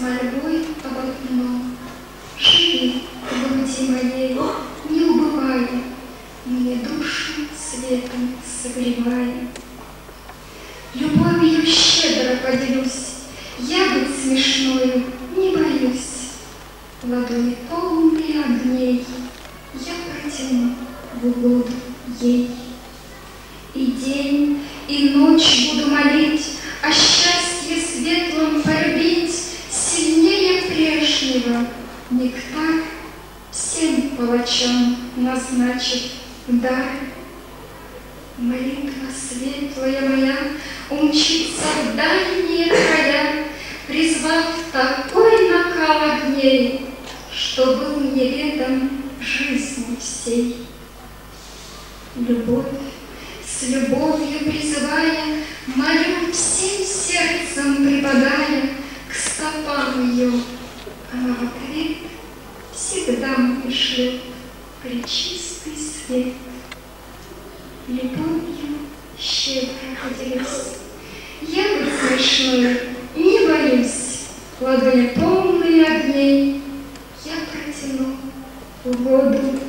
мольбой об одном. Живи в груди моей, не убывая, Мне душу светом согревая. Любовью щедро поделюсь, Я быть смешною не боюсь. Ладони полные огней Я протяну в угоду ей. И день, и ночь буду молить, прежнего нектар Всем палачам назначит дар. Молитва светлая моя Умчится в дальние края, Призвав такой накал огней, Что был неведом жизни всей. Любовь, с любовью призывая, Молю всем сердцем припадая ответ Всегда мне шлет пречистый свет. Любовью щедро поделюсь, Я быть смешную не боюсь, Ладони полные огней. Я протяну воду